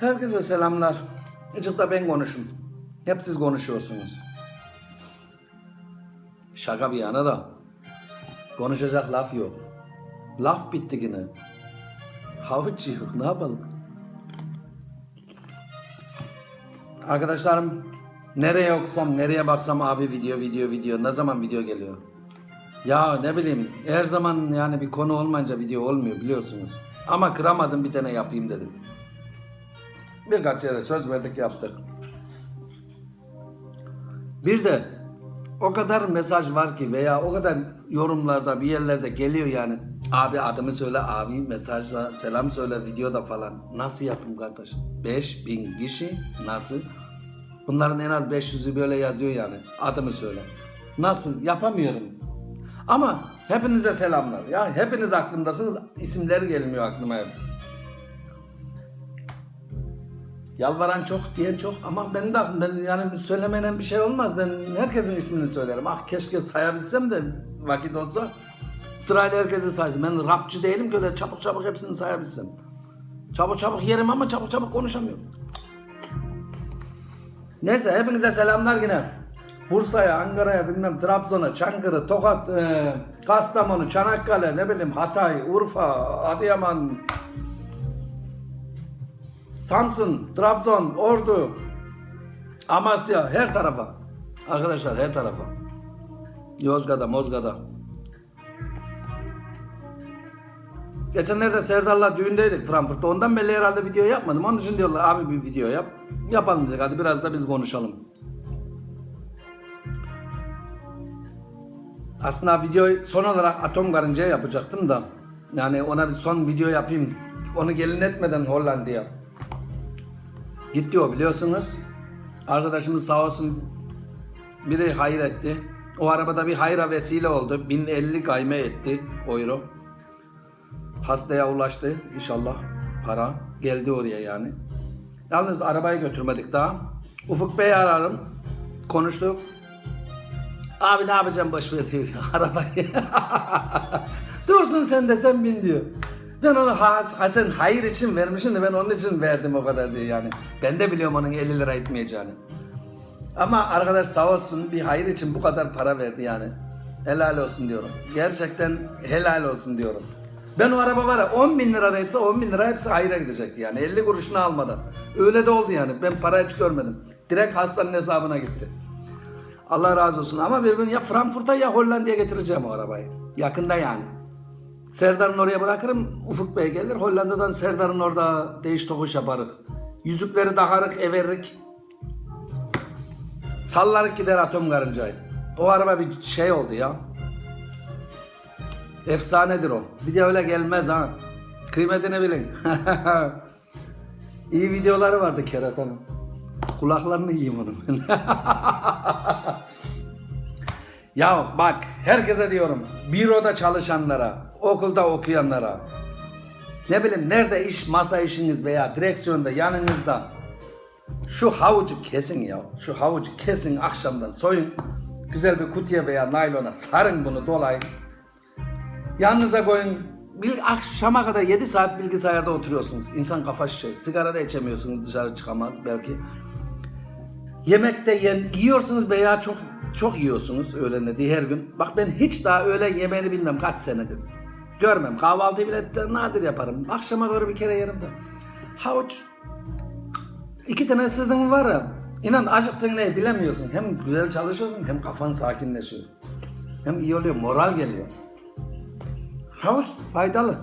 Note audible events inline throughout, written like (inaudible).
Herkese selamlar. Azıcık da ben konuşum. Hep siz konuşuyorsunuz. Şaka bir yana da konuşacak laf yok. Laf bitti yine. Havuç yok ne yapalım? Arkadaşlarım nereye okusam nereye baksam abi video video video ne zaman video geliyor? Ya ne bileyim her zaman yani bir konu olmayınca video olmuyor biliyorsunuz. Ama kıramadım bir tane yapayım dedim. Birkaç yere söz verdik yaptık. Bir de o kadar mesaj var ki veya o kadar yorumlarda bir yerlerde geliyor yani. Abi adımı söyle abi mesajla selam söyle videoda falan. Nasıl yapayım kardeş? 5000 kişi nasıl? Bunların en az 500'ü böyle yazıyor yani. Adımı söyle. Nasıl? Yapamıyorum. Ama hepinize selamlar. Ya hepiniz aklımdasınız. İsimleri gelmiyor aklıma hep. Yalvaran çok, diyen çok ama ben de ben yani söylemenen bir şey olmaz. Ben herkesin ismini söylerim. Ah keşke sayabilsem de vakit olsa sırayla herkesi saysın. Ben rapçi değilim ki öyle çabuk çabuk hepsini sayabilsem. Çabuk çabuk yerim ama çabuk çabuk konuşamıyorum. Neyse hepinize selamlar yine. Bursa'ya, Ankara'ya, bilmem Trabzon'a, Çankırı, Tokat, e, Kastamonu, Çanakkale, ne bileyim Hatay, Urfa, Adıyaman, Samsun, Trabzon, Ordu, Amasya, her tarafa. Arkadaşlar her tarafa. Yozgat'a, Mozgat'a. Geçenlerde Serdar'la düğündeydik Frankfurt'ta. Ondan belli herhalde video yapmadım. Onun için diyorlar abi bir video yap. Yapalım dedik hadi biraz da biz konuşalım. Aslında videoyu son olarak Atom Karınca'ya yapacaktım da. Yani ona bir son video yapayım. Onu gelin etmeden Hollanda'ya. Gitti o biliyorsunuz. Arkadaşımız sağ olsun biri hayır etti. O arabada bir hayra vesile oldu. 1050 gayme etti euro. Hastaya ulaştı inşallah para. Geldi oraya yani. Yalnız arabayı götürmedik daha. Ufuk Bey'i ararım. Konuştuk. Abi ne yapacağım boş ver diyor (laughs) arabayı. (laughs) Dursun sen de sen bin diyor. Ben onu ha, ha sen hayır için vermişsin de ben onun için verdim o kadar diyor yani. Ben de biliyorum onun 50 lira etmeyeceğini. Ama arkadaş sağ olsun bir hayır için bu kadar para verdi yani. Helal olsun diyorum. Gerçekten helal olsun diyorum. Ben o araba var ya 10 bin lira da etse 10 bin lira hepsi hayra gidecek yani 50 kuruşunu almadan. Öyle de oldu yani ben para hiç görmedim. Direkt hastanın hesabına gitti. Allah razı olsun ama bir gün ya Frankfurt'a ya Hollanda'ya getireceğim o arabayı. Yakında yani. Serdar'ın oraya bırakırım. Ufuk Bey gelir. Hollanda'dan Serdar'ın orada değiş tokuş yaparız. Yüzükleri takarık, everik. Sallarık gider atom karıncayı. O araba bir şey oldu ya. Efsanedir o. Bir de öyle gelmez ha. Kıymetini bilin. (laughs) İyi videoları vardı Keratan'ın. Kulaklarını yiyeyim onun. (laughs) ya bak herkese diyorum. Büroda çalışanlara, okulda okuyanlara, ne bileyim nerede iş masa işiniz veya direksiyonda yanınızda şu havucu kesin ya. Şu havucu kesin akşamdan soyun. Güzel bir kutuya veya naylona sarın bunu dolayın. Yanınıza koyun. Bil, akşama kadar 7 saat bilgisayarda oturuyorsunuz. İnsan kafa şişer. Sigara da içemiyorsunuz dışarı çıkamaz belki. Yemekte yen, yiyorsunuz veya çok çok yiyorsunuz öğlende her gün. Bak ben hiç daha öğlen yemeğini bilmem kaç senedir. Görmem. Kahvaltıyı bile nadir yaparım. Akşama doğru bir kere yerim de. Havuç. İki tane sırdın var ya. İnan acıktığın ne bilemiyorsun. Hem güzel çalışıyorsun hem kafan sakinleşiyor. Hem iyi oluyor, moral geliyor. Havuç faydalı.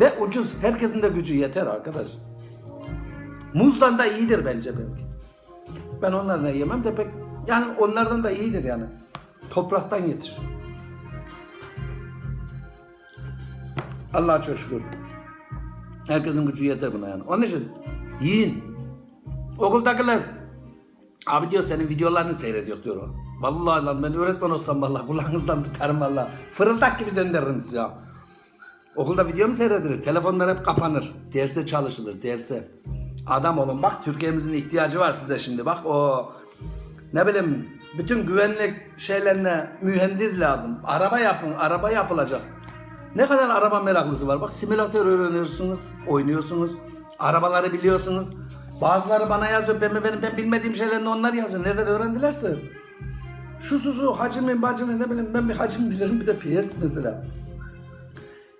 Ve ucuz. Herkesin de gücü yeter arkadaş. Muzdan da iyidir bence belki. Ben onlardan yemem de pek yani onlardan da iyidir yani. Topraktan yetişir. Allah'a çok şükür. Herkesin gücü yeter buna yani. Onun için yiyin. Okuldakiler abi diyor senin videolarını seyrediyor diyor o. Vallahi lan ben öğretmen olsam vallahi kulağınızdan tutarım vallahi. Fırıldak gibi döndürürüm size ya. Okulda video mu seyredilir? Telefonlar hep kapanır. Derse çalışılır, derse. Adam olun bak Türkiye'mizin ihtiyacı var size şimdi. Bak o ne bileyim bütün güvenlik şeylerine mühendis lazım. Araba yapın, araba yapılacak. Ne kadar araba meraklısı var. Bak simülatör öğreniyorsunuz, oynuyorsunuz. Arabaları biliyorsunuz. Bazıları bana yazıyor. Ben, ben, ben bilmediğim şeylerini onlar yazıyor. Nereden öğrendilerse. Şu susu hacimi bacını ne bileyim ben bir hacim bilirim bir de PS mesela.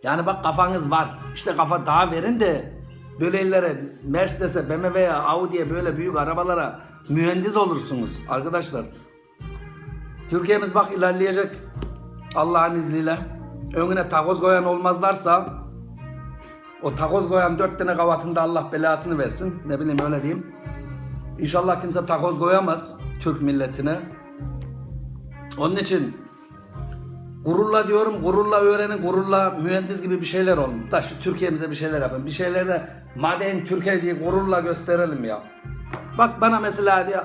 Yani bak kafanız var. İşte kafa daha verin de böyle ellere Mercedes'e, BMW'ye, Audi'ye böyle büyük arabalara mühendis olursunuz arkadaşlar. Türkiye'miz bak ilerleyecek Allah'ın izniyle. Önüne takoz koyan olmazlarsa o takoz koyan dört tane kavatında Allah belasını versin. Ne bileyim öyle diyeyim. İnşallah kimse takoz koyamaz Türk milletine. Onun için gururla diyorum, gururla öğrenin, gururla mühendis gibi bir şeyler olun. Da şu Türkiye'mize bir şeyler yapın. Bir şeyler de maden Türkiye diye gururla gösterelim ya. Bak bana mesela diye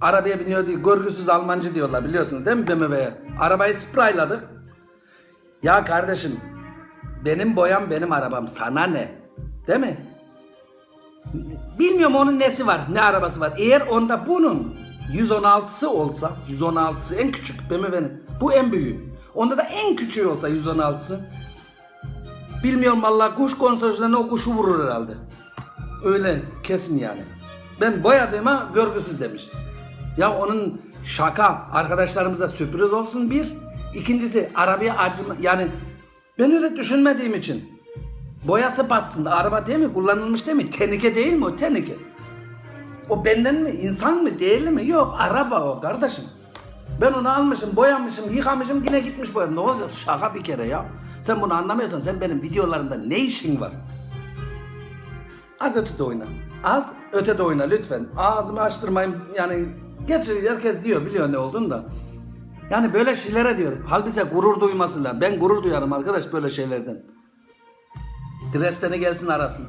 arabaya biniyor diye görgüsüz Almancı diyorlar biliyorsunuz değil mi BMW'ye? Arabayı sprayladık. Ya kardeşim benim boyam benim arabam sana ne? Değil mi? Bilmiyorum onun nesi var, ne arabası var. Eğer onda bunun 116'sı olsa, 116'sı en küçük BMW'nin. Bu en büyüğü. Onda da en küçüğü olsa 116'sı. Bilmiyorum vallahi kuş konsoloslarına o kuşu vurur herhalde. Öyle kesin yani. Ben boyadığıma görgüsüz demiş. Ya onun şaka arkadaşlarımıza sürpriz olsun bir. İkincisi arabaya acıma yani ben öyle düşünmediğim için boyası batsın araba değil mi kullanılmış değil mi tenike değil mi o tenike. O benden mi insan mı değil mi yok araba o kardeşim. Ben onu almışım boyamışım yıkamışım yine gitmiş boyadım ne olacak şaka bir kere ya. Sen bunu anlamıyorsan sen benim videolarımda ne işin var? Az ötede oyna. Az ötede oyna lütfen. Ağzımı açtırmayın yani gerçi herkes diyor biliyor ne olduğunu da. Yani böyle şeylere diyorum. Halbuki gurur duymasınlar. Ben gurur duyarım arkadaş böyle şeylerden. Dresden'e gelsin arasın.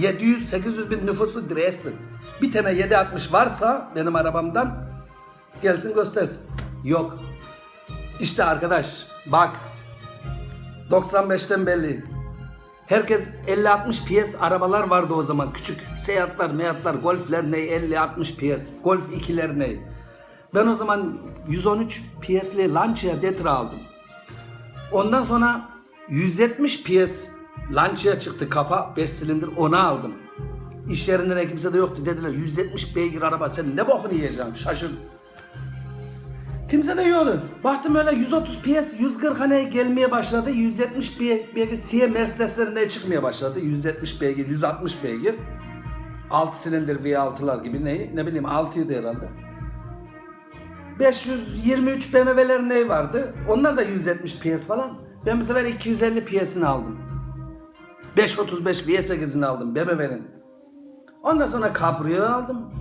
700-800 bin nüfuslu Dresden. Bir tane 760 varsa benim arabamdan gelsin göstersin. Yok. İşte arkadaş bak 95'ten belli. Herkes 50-60 PS arabalar vardı o zaman. Küçük seyahatler, meyatlar, golfler ne 50-60 PS. Golf 2'ler ne. Ben o zaman 113 PS'li Lancia Detra aldım. Ondan sonra 170 PS Lancia çıktı kapa 5 silindir onu aldım. İş yerinde ne kimse de yoktu dediler 170 beygir araba sen ne bokunu yiyeceksin şaşırdım. Kimse de yoktu. Baktım öyle 130 PS 140 hani gelmeye başladı. 170 be- beygir Siye Mercedes'lerinde çıkmaya başladı. 170 beygir 160 beygir. 6 silindir V6'lar gibi ne, ne bileyim 6'ydı herhalde. 523 BMW'lerin ne vardı? Onlar da 170 PS falan. Ben bu sefer 250 PS'ini aldım. 535 V8'ini aldım BMW'nin. Ondan sonra Cabrio'yu aldım.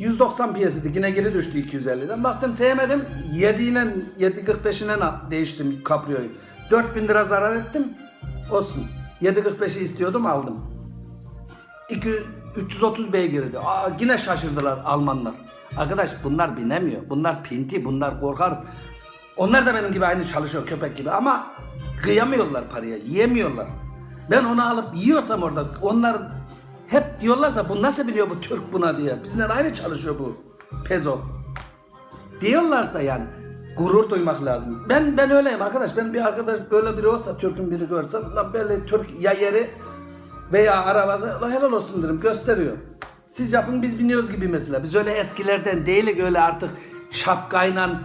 190 PS'iydi. Yine geri düştü 250'den. Baktım sevmedim. 7 ile 745'ine na- değiştim Cabrio'yu. 4000 lira zarar ettim. Olsun. 745'i istiyordum aldım. 2 330 beygirdi. Aa, yine şaşırdılar Almanlar. Arkadaş bunlar binemiyor. Bunlar pinti, bunlar korkar. Onlar da benim gibi aynı çalışıyor köpek gibi ama kıyamıyorlar paraya, yiyemiyorlar. Ben onu alıp yiyorsam orada onlar hep diyorlarsa bu nasıl biliyor bu Türk buna diye. Bizimle aynı çalışıyor bu pezo. Diyorlarsa yani gurur duymak lazım. Ben ben öyleyim arkadaş. Ben bir arkadaş böyle biri olsa Türk'ün biri görsem lan böyle Türk ya yeri veya arabası lan helal olsun derim gösteriyor. Siz yapın biz biniyoruz gibi mesela. Biz öyle eskilerden değilik öyle artık şapkayla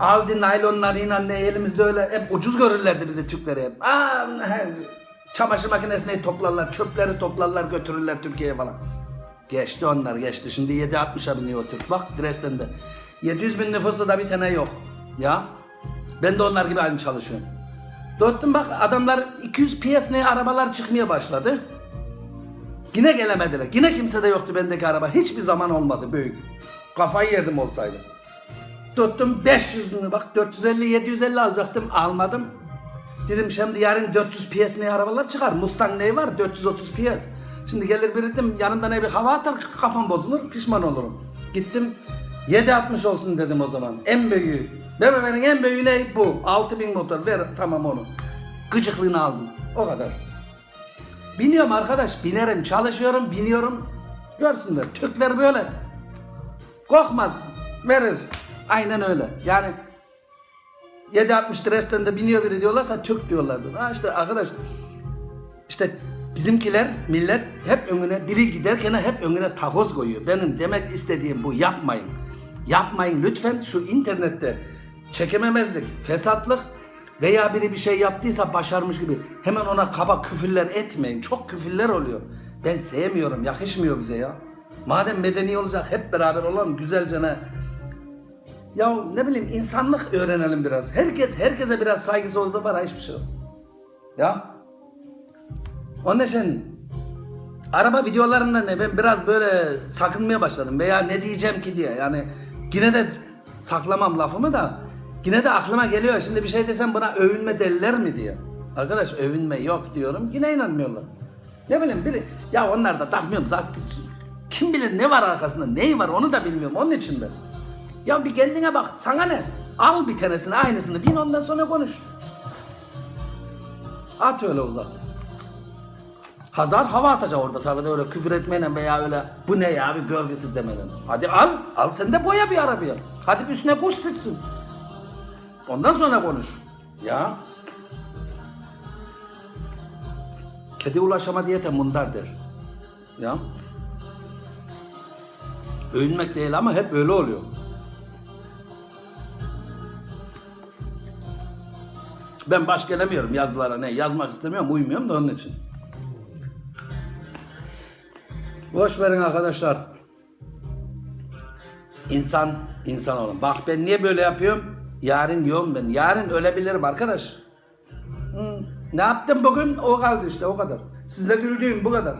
Aldi naylonlarıyla ne elimizde öyle hep ucuz görürlerdi bizi Türkleri hep. Aa, çamaşır makinesini toplarlar, çöpleri toplarlar götürürler Türkiye'ye falan. Geçti onlar geçti. Şimdi 7.60'a biniyor Türk. Bak Dresden'de. 700 bin nüfusu da bir tane yok. Ya. Ben de onlar gibi aynı çalışıyorum. Dörttüm bak adamlar 200 PS ne arabalar çıkmaya başladı. Yine gelemediler. Yine kimse de yoktu bendeki araba. Hiçbir zaman olmadı büyük. Kafayı yerdim olsaydı. Tuttum 500'ünü bak 450 750 alacaktım almadım. Dedim şimdi yarın 400 PS ne arabalar çıkar. Mustang ne var 430 PS. Şimdi gelir biri dedim yanında ne bir hava atar kafam bozulur pişman olurum. Gittim 760 olsun dedim o zaman. En büyüğü. BMW'nin en büyüğü ne bu? 6000 motor ver tamam onu. Gıcıklığını aldım. O kadar. Biniyorum arkadaş binerim çalışıyorum biniyorum. Görsünler Türkler böyle. Korkmaz. Verir. Aynen öyle. Yani 760 Dresden'de biniyor biri diyorlarsa Türk diyorlardı. Ha işte arkadaş işte Bizimkiler millet hep önüne biri giderken hep önüne takoz koyuyor. Benim demek istediğim bu yapmayın. Yapmayın lütfen şu internette çekememezlik, fesatlık veya biri bir şey yaptıysa başarmış gibi hemen ona kaba küfürler etmeyin. Çok küfürler oluyor. Ben sevmiyorum, yakışmıyor bize ya. Madem medeni olacak hep beraber olalım güzelce ya ne bileyim insanlık öğrenelim biraz. Herkes herkese biraz saygısı olsa var hiçbir şey yok. Ya. Onun için araba videolarında ne ben biraz böyle sakınmaya başladım veya ne diyeceğim ki diye. Yani yine de saklamam lafımı da yine de aklıma geliyor. Şimdi bir şey desem buna övünme derler mi diye. Arkadaş övünme yok diyorum. Yine inanmıyorlar. Ne bileyim biri ya onlar da takmıyorum zaten. Kim bilir ne var arkasında neyi var onu da bilmiyorum onun için ben. Ya bir kendine bak sana ne? Al bir tanesini aynısını bin ondan sonra konuş. At öyle uzak. Hazar hava atacak orada sadece öyle küfür etmeyle veya öyle bu ne ya bir görgüsüz demeden. Hadi al, al sen de boya bir arabaya. Hadi üstüne kuş sıçsın. Ondan sonra konuş. Ya. Kedi ulaşama diyete mundar der. Ya. Övünmek değil ama hep öyle oluyor. Ben baş gelemiyorum yazılara ne yazmak istemiyorum uymuyorum da onun için. Boş verin arkadaşlar. İnsan insan olun. Bak ben niye böyle yapıyorum? Yarın yiyorum ben. Yarın ölebilirim arkadaş. Hı. Ne yaptım bugün? O kaldı işte o kadar. Sizle güldüğüm bu kadar.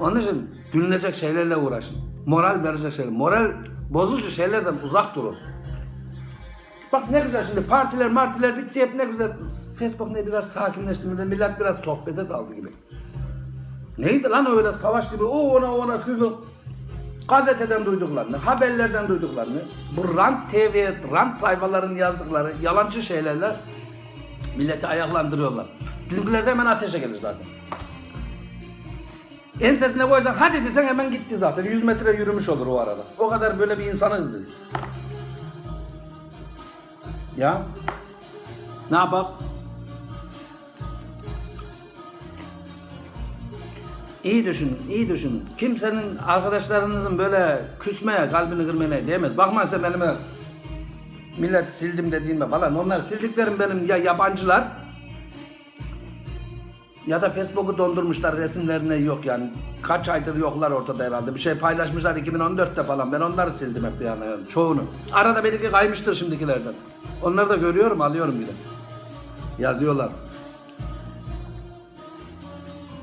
Onun için gülünecek şeylerle uğraşın. Moral verecek şeyler. Moral bozucu şeylerden uzak durun. Bak ne güzel şimdi partiler martiler bitti hep ne güzel. Facebook ne biraz sakinleşti. Millet biraz sohbete daldı gibi. Neydi lan öyle savaş gibi o ona ona kızım. Gazeteden duyduklarını, haberlerden duyduklarını, bu rant TV, rant sayfaların yazdıkları yalancı şeylerle milleti ayaklandırıyorlar. Bizimkiler de hemen ateşe gelir zaten. Ensesine koysan hadi desen hemen gitti zaten. 100 metre yürümüş olur o arada. O kadar böyle bir insanız biz. Ya. Ne yapak? İyi düşünün, iyi düşünün. Kimsenin arkadaşlarınızın böyle küsmeye, kalbini kırmaya değmez. Bakma sen benim millet sildim dediğime falan. Onlar sildiklerim benim ya yabancılar ya da Facebook'u dondurmuşlar resimlerine yok yani. Kaç aydır yoklar ortada herhalde. Bir şey paylaşmışlar 2014'te falan. Ben onları sildim hep yani, çoğunu. Arada belki kaymıştır şimdikilerden. Onları da görüyorum, alıyorum bile. Yazıyorlar.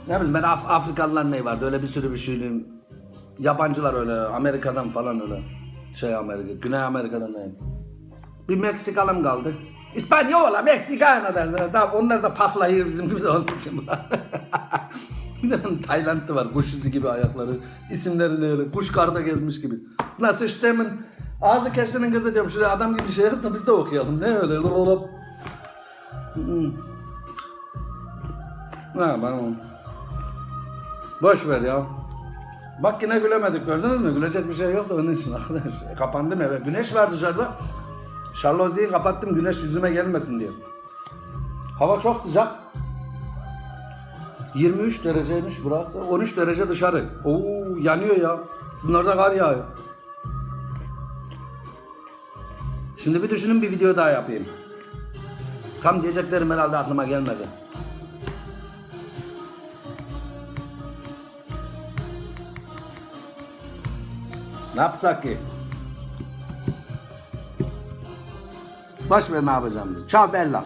Ne bileyim ben Af- Afrikalılar ne vardı öyle bir sürü bir şeyliyim. Yabancılar öyle Amerika'dan falan öyle. Şey Amerika, Güney Amerika'dan ne? Bir Meksikalım kaldı. İspanyola, Meksikana derler. Tamam onlar da paklayır bizim gibi de onun için. (laughs) bir de onun Tayland'ı var. Kuş izi gibi ayakları. İsimleri de öyle. Kuş karda gezmiş gibi. Nasıl işte ağzı keşlenin kızı diyorum. Şuraya adam gibi şey yaz da biz de okuyalım. Ne öyle? Lolop. Ne ben onu. Boş ver ya. Bak yine gülemedik gördünüz mü? Gülecek bir şey yok da onun için arkadaş. Kapandım eve. Güneş var dışarıda. Şarloziyi kapattım güneş yüzüme gelmesin diye. Hava çok sıcak. 23 dereceymiş burası. 13 derece dışarı. Oo yanıyor ya. Sizin orada kar yağıyor. Şimdi bir düşünün bir video daha yapayım. Tam diyeceklerim herhalde aklıma gelmedi. Ne yapsak ki? Boş ver ne yapacağımızı. Ciao bella.